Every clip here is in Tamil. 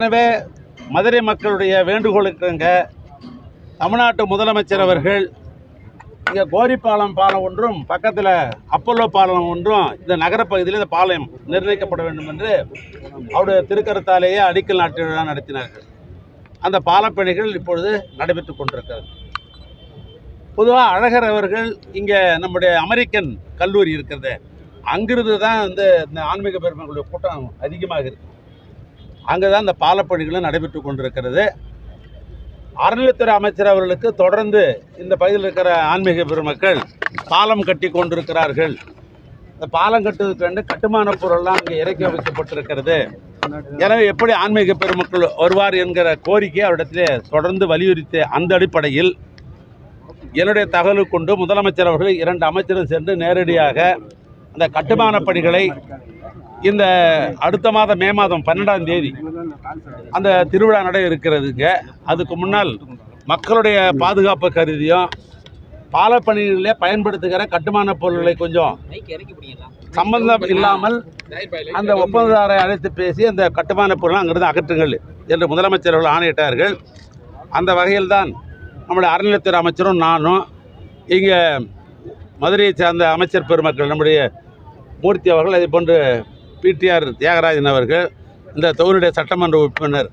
எனவே மதுரை மக்களுடைய வேண்டுகோளுக்குங்க தமிழ்நாட்டு முதலமைச்சர் அவர்கள் இங்கே கோரிப்பாலம் பாலம் ஒன்றும் பக்கத்தில் அப்பல்லோ பாலம் ஒன்றும் இந்த நகரப்பகுதியில் இந்த பாலம் நிர்ணயிக்கப்பட வேண்டும் என்று அவருடைய திருக்கருத்தாலேயே அடிக்கல் நாட்டு விழா நடத்தினார்கள். அந்த பாலப்பணிகள் இப்பொழுது நடைபெற்று கொண்டிருக்கிறது. பொதுவாக அழகர் அவர்கள் இங்கே நம்முடைய அமெரிக்கன் கல்லூரி இருக்கிறது. அங்கிருந்து தான் இந்த இந்த ஆன்மீக பெருமக்களுடைய கூட்டம் அதிகமாக இருக்குது அங்கே தான் இந்த பாலப்பணிகளும் நடைபெற்று கொண்டிருக்கிறது. அறநிலைத்துறை அமைச்சர் அவர்களுக்கு தொடர்ந்து இந்த பகுதியில் இருக்கிற ஆன்மீக பெருமக்கள் பாலம் கட்டி கொண்டிருக்கிறார்கள். இந்த பாலம் கட்டுவதற்கு வேண்டி கட்டுமான பொருள்லாம் அங்கே இறக்கி வைக்கப்பட்டிருக்கிறது. எனவே எப்படி ஆன்மீக பெருமக்கள் வருவார் என்கிற கோரிக்கை அவரிடத்திலே தொடர்ந்து வலியுறுத்தி அந்த அடிப்படையில் என்னுடைய தகவல் கொண்டு முதலமைச்சர் அவர்கள் இரண்டு அமைச்சரும் சென்று நேரடியாக அந்த கட்டுமான பணிகளை இந்த அடுத்த மாதம் மே மாதம் பன்னெண்டாம் தேதி அந்த திருவிழா நடை இருக்கிறதுங்க. அதுக்கு முன்னால் மக்களுடைய பாதுகாப்பு கருதியும் பாலப்பணிகளிலே பயன்படுத்துகிற கட்டுமான பொருட்களை கொஞ்சம் சம்பந்தம் இல்லாமல் அந்த ஒப்பந்ததாரை அழைத்து பேசி அந்த கட்டுமான பொருளை அங்கிருந்து அகற்றுங்கள் என்று முதலமைச்சர் அவர்கள் ஆணையிட்டார்கள். அந்த வகையில் தான் நம்முடைய அறநிலையத்துறை அமைச்சரும் நானும் இங்கே மதுரையை சேர்ந்த அமைச்சர் பெருமக்கள் நம்முடைய மூர்த்தி அவர்கள் அதே போன்று பிடிஆர் தியாகராஜன் அவர்கள் இந்த தொகுதியுடைய சட்டமன்ற உறுப்பினர்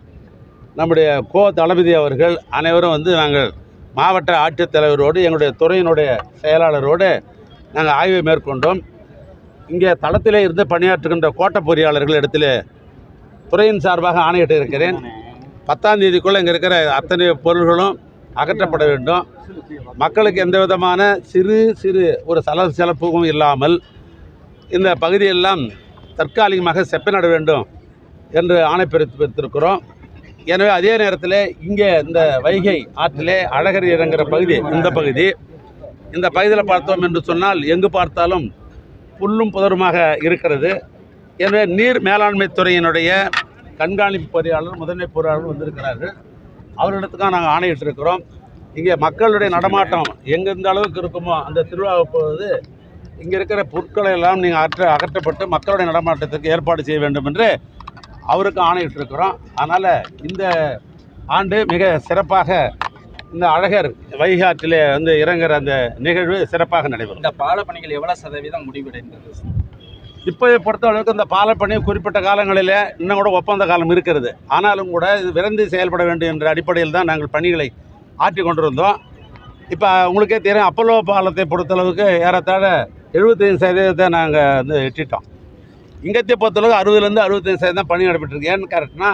நம்முடைய கோ தளபதி அவர்கள் அனைவரும் வந்து நாங்கள் மாவட்ட ஆட்சித்தலைவரோடு எங்களுடைய துறையினுடைய செயலாளரோடு நாங்கள் ஆய்வை மேற்கொண்டோம். இங்கே தளத்திலே இருந்து பணியாற்றுகின்ற கோட்ட பொறியாளர்கள் இடத்துல துறையின் சார்பாக ஆணையிட்டு இருக்கிறேன். பத்தாம் தேதிக்குள்ளே இங்கே இருக்கிற அத்தனை பொருள்களும் அகற்றப்பட வேண்டும். மக்களுக்கு எந்த விதமான சிறு சிறு ஒரு சல சிலப்பும் இல்லாமல் இந்த பகுதியெல்லாம் தற்காலிகமாக செப்பனிட வேண்டும் என்று ஆணை பிறப்பித்திருக்கிறோம் எனவே அதே நேரத்தில் இங்கே இந்த வைகை ஆற்றிலே அழகர் இறங்குற பகுதி இந்த பகுதி. இந்த பகுதியில் பார்த்தோம் என்று சொன்னால் எங்கு பார்த்தாலும் புல்லும் புதருமாக இருக்கிறது. எனவே நீர் மேலாண்மை துறையினுடைய கண்காணிப்பு பொறியாளர் முதன்மை பொறியாளர் வந்திருக்கிறார்கள். அவர்களிடத்துக்காக நாங்கள் ஆணையிட்டிருக்கிறோம். இங்கே மக்களுடைய நடமாட்டம் எங்கெந்த அளவுக்கு இருக்குமோ அந்த திருவிழாவை போது இங்கே இருக்கிற பொருட்களை எல்லாம் நீங்கள் அகற்ற அகற்றப்பட்டு மக்களுடைய நடமாட்டத்துக்கு ஏற்பாடு செய்ய வேண்டும் என்று அவருக்கு ஆணையிட்டிருக்கிறோம். அதனால் இந்த ஆண்டு மிக சிறப்பாக இந்த அழகர் வைகாற்றிலே வந்து இறங்குற அந்த நிகழ்வு சிறப்பாக நடைபெறும். இந்த பால பணிகள் எவ்வளவு சதவீதம் முடிவடைந்தது? இப்போ பொறுத்தளவுக்கு இந்த பாலப்பணி குறிப்பிட்ட காலங்களில் இன்னும் கூட ஒப்பந்த காலம் இருக்கிறது. ஆனாலும் கூட இது விரைந்து செயல்பட வேண்டும் என்ற அடிப்படையில் தான் நாங்கள் பணிகளை ஆற்றி கொண்டிருந்தோம். இப்போ உங்களுக்கே தெரியும் அப்பல்லோ பாலத்தை பொறுத்தளவுக்கு ஏறத்தாழ எழுபத்தைந்து சதவீதத்தை நாங்கள் வந்து எட்டிட்டோம். இங்கத்தை பொறுத்தளவுக்கு அறுபதுலேருந்து அறுபத்தஞ்சு சதவீதம் பணி நடைபெற்றிருக்கு ஏன்னு கரெக்ட்னா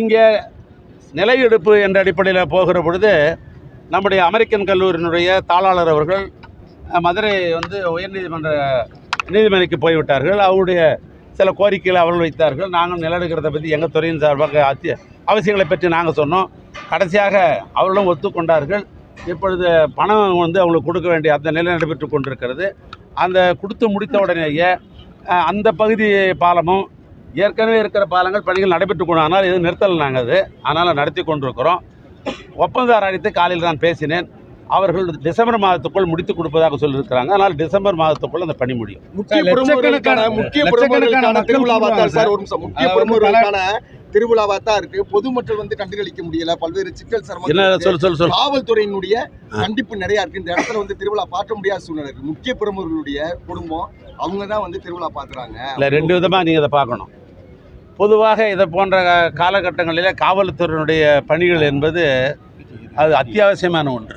இங்கே நிலை எடுப்பு என்ற அடிப்படையில் போகிற பொழுது நம்முடைய அமெரிக்கன் கல்லூரியினுடைய தாளாளர் அவர்கள் மதுரை வந்து உயர்நீதிமன்ற நீதிமன்றைக்கு போய்விட்டார்கள். அவருடைய சில கோரிக்கைகளை அவர்கள் வைத்தார்கள். நாங்கள் நிலநடுக்கிறத பற்றி எங்கள் துறையின் சார்பாக அத்திய அவசியங்களை பற்றி நாங்கள் சொன்னோம். கடைசியாக அவர்களும் ஒத்துக்கொண்டார்கள். இப்பொழுது பணம் வந்து அவங்களுக்கு கொடுக்க வேண்டிய அந்த நிலை நடைபெற்று கொண்டிருக்கிறது. அந்த கொடுத்து முடித்த உடனேயே அந்த பகுதி பாலமும் ஏற்கனவே இருக்கிற பாலங்கள் பணிகள் நடைபெற்று கொண்டு ஆனால் எதுவும் நிறுத்தலை நாங்கள் அது. அதனால் நடத்தி கொண்டிருக்கிறோம். ஒப்பந்தார் அழைத்து காலையில் நான் பேசினேன். அவர்கள் டிசம்பர் மாதத்துக்குள் முடித்து கொடுப்பதாக சொல்லியிருக்கிறாங்க. அதனால் டிசம்பர் மாதத்துக்குள் அந்த பணி முடியும். திருவிழாவா தான் இருக்கு. பொதுமக்கள் வந்து கண்டுகளிக்க முடியல. பல்வேறு சிக்கல் என்ன சிரமங்கள் இருக்கு. சொல் சொல் சொல் காவல்துறையினுடைய கண்டிப்பு நிறைய இருக்கு. இந்த இடத்துல வந்து திருவிழா பார்க்க முடியாத சூழ்நிலை இருக்கு. முக்கிய பிரமுகர்களுடைய குடும்பம் அவங்க தான் வந்து திருவிழா பாக்குறாங்க இல்லை ரெண்டு விதமாக நீங்கள் இதை பார்க்கணும். பொதுவாக இதை போன்ற காலகட்டங்களில் காவல்துறையினுடைய பணிகள் என்பது அது அத்தியாவசியமான ஒன்று.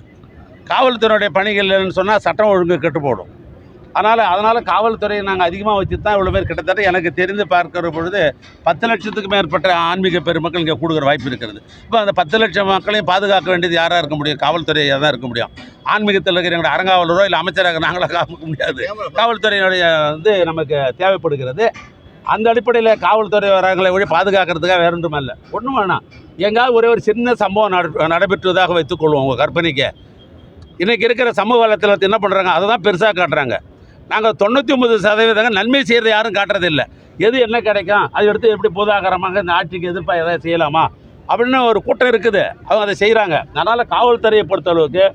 காவல்துறையுடைய பணிகள் இல்லைன்னு சொன்னால் சட்டம் ஒழுங்கு கெட்டு போடும். அதனால் அதனால் காவல்துறையை நாங்கள் அதிகமாக வச்சு தான் இவ்வளோ பேர் கிட்டத்தட்ட எனக்கு தெரிந்து பார்க்கிற பொழுது பத்து லட்சத்துக்கு மேற்பட்ட ஆன்மீக பெருமக்கள் இங்கே கொடுக்குற வாய்ப்பு இருக்கிறது. இப்போ அந்த பத்து லட்சம் மக்களையும் பாதுகாக்க வேண்டியது யாராக இருக்க முடியும்? காவல்துறையாக தான் இருக்க முடியும். ஆன்மீகத்தில் இருக்கிற எங்களுடைய அரங்காவலரோ இல்லை அமைச்சராக நாங்களாக காக்க முடியாது. காவல்துறையினுடைய வந்து நமக்கு தேவைப்படுகிறது. அந்த அடிப்படையில் காவல்துறை வராங்களை வழி பாதுகாக்கிறதுக்காக வேற ஒன்றும் இல்லை ஒன்றும் வேணாம். எங்காவது ஒரே ஒரு சின்ன சம்பவம் நட நடைபெற்றதாக வைத்துக்கொள்வோம் உங்கள் கற்பனைக்கு. இன்றைக்கி இருக்கிற சமூக வலைத்தளத்தை என்ன பண்ணுறாங்க அதை தான் பெருசாக காட்டுறாங்க. நாங்கள் தொண்ணூற்றி ஒம்பது சதவீதங்க நன்மை செய்கிறது யாரும் காட்டுறதில்ல எது என்ன கிடைக்கும்? அதை எடுத்து எப்படி பொதாகரமாக இந்த ஆட்சிக்கு எதிர்ப்பாக எதாவது செய்யலாமா? அப்படின்னு ஒரு கூட்டம் இருக்குது. அவங்க அதை செய்கிறாங்க அதனால் காவல்துறையை பொறுத்தளவுக்கு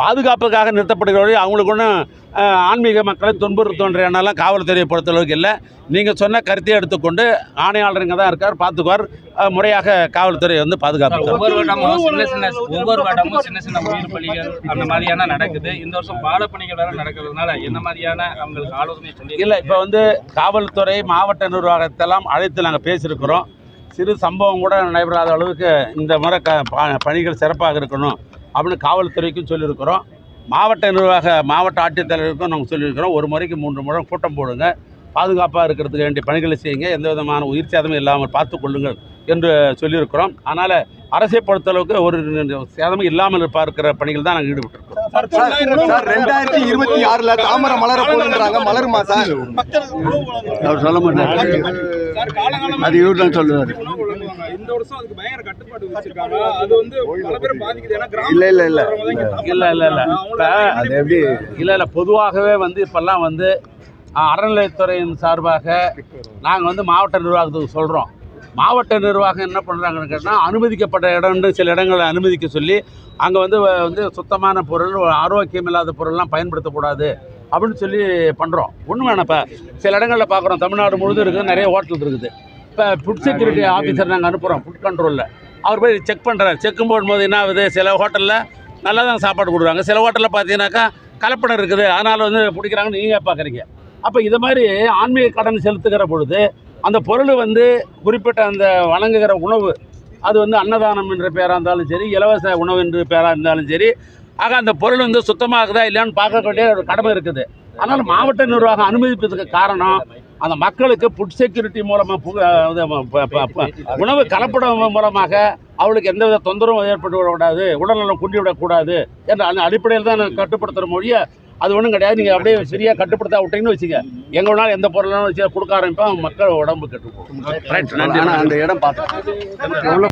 பாதுகாப்புக்காக நிறுத்தப்படுகிறவர்கள் அவங்களுக்கு ஒன்றும் ஆன்மீக மக்களை துன்புறுத்தோன்ற எண்ணெல்லாம் காவல்துறையை பொறுத்தளவுக்கு இல்லை. நீங்கள் சொன்ன கருத்தை எடுத்துக்கொண்டு ஆணையாளர் இங்கே தான் இருக்கார் பார்த்துக்குவார் முறையாக காவல்துறை வந்து பாதுகாப்பு ஒவ்வொரு வருடமும் சின்ன சின்ன ஒவ்வொரு வருடமும் சின்ன சின்ன உயிர் பலிகள் அந்த மாதிரியான நடக்குது. இந்த வருஷம் பால பணிகள் வேற நடக்கிறதுனால என்ன மாதிரியான அவங்களுக்கு ஆலோசனை சொல்லி இல்லை இப்போ வந்து காவல்துறை மாவட்ட நிர்வாகத்தெல்லாம் அழைத்து நாங்கள் பேசியிருக்கிறோம். சிறு சம்பவம் கூட நடைபெறாத அளவுக்கு இந்த முறை க பணிகள் சிறப்பாக இருக்கணும். அப்படின்னு காவல்துறைக்கும் சொல்லியிருக்கிறோம். மாவட்ட நிர்வாக மாவட்ட ஆட்சித்தலைவருக்கும் நாங்கள் சொல்லியிருக்கிறோம். ஒரு முறைக்கு மூன்று முறை கூட்டம் போடுங்க. பாதுகாப்பாக இருக்கிறதுக்கு வேண்டிய பணிகளை செய்யுங்க. எந்த விதமான உயிர் சேதமும் இல்லாமல் பார்த்து கொள்ளுங்கள் என்று சொல்லியிருக்கிறோம். அதனால் அரசை பொறுத்தளவுக்கு ஒரு சேதமும் இல்லாமல் பார்க்கிற பணிகள் தான் நாங்கள் சார் ரெண்டாயிரத்தி இருபத்தி ஆறுல தாமரை மலர போகுதுன்றாங்க. மலருமா சார்? அவர் சொல்ல மாட்டார். அது இவர் தான் சொல்லுவார். இந்த வருஷம் அதுக்கு பயங்கர கட்டுப்பாடு வச்சிருக்காங்க. அது வந்து பல பேரும் பாதிக்குது. ஏன்னா கிராம இல்ல இல்ல. இல்ல இல்லை இல்லை. இல்லை அது எப்படி இல்லை இல்லை. பொதுவாகவே வந்து இப்போல்லாம் வந்து அறநிலையத்துறையின் சார்பாக நாங்கள் வந்து மாவட்ட நிர்வாகத்துக்கு சொல்கிறோம் மாவட்ட நிர்வாகம் என்ன பண்ணுறாங்கன்னு கேட்டால் அனுமதிக்கப்பட்ட இடம்னு சில இடங்களை அனுமதிக்க சொல்லி அங்கே வந்து வந்து சுத்தமான பொருள் ஆரோக்கியம் இல்லாத பொருள்லாம் பயன்படுத்தக்கூடாது அப்படின்னு சொல்லி பண்ணுறோம் ஒன்றும் வேணாம் இப்போ. சில இடங்களில் பார்க்குறோம் தமிழ்நாடு முழுதும் இருக்குது நிறைய ஹோட்டல் இருக்குது. இப்போ ஃபுட் செக்யூரிட்டி ஆஃபீஸர் நாங்கள் அனுப்புகிறோம் ஃபுட் கண்ட்ரோலில் அவர் போய் செக் பண்ணுறாரு செக் போடும்போது என்ன ஆகுது? சில ஹோட்டலில் நல்லா தான் சாப்பாடு கொடுக்குறாங்க. சில ஹோட்டலில் பார்த்தீங்கன்னாக்கா கலப்படம் இருக்குது. அதனால் வந்து பிடிக்கிறாங்கன்னு நீங்கள் பார்க்குறீங்க அப்போ இது மாதிரி ஆன்மீக கடன் செலுத்துகிற பொழுது அந்த பொருள் வந்து குறிப்பிட்ட அந்த வழங்குகிற உணவு அது வந்து அன்னதானம் என்ற பேராக இருந்தாலும் சரி இலவச உணவு என்று பேராக இருந்தாலும் சரி ஆக அந்த பொருள் வந்து சுத்தமாகுதா இல்லையான்னு பார்க்கக்கூடிய ஒரு கடமை இருக்குது. அதனால் மாவட்ட நிர்வாகம் அனுமதிப்பதற்கு காரணம் அந்த மக்களுக்கு ஃபுட் செக்யூரிட்டி மூலமாக உணவு கலப்படம் மூலமாக அவளுக்கு எந்தவித தொந்தரவும் ஏற்பட்டு விடக்கூடாது உடல்நலம் குண்டி விடக்கூடாது என்ற அந்த அடிப்படையில் தான் நாங்கள் கட்டுப்படுத்துகிற மொழியை அது ஒன்றும் கிடையாது. நீங்கள் அப்படியே சரியாக கட்டுப்படுத்தா விட்டீங்கன்னு வச்சுக்க எங்கே வேணாலும் எந்த பொருளாலும் வச்சு கொடுக்க ஆரம்பிப்போம் மக்கள் உடம்பு கெட்டு போகும். அந்த இடம் எவ்வளவு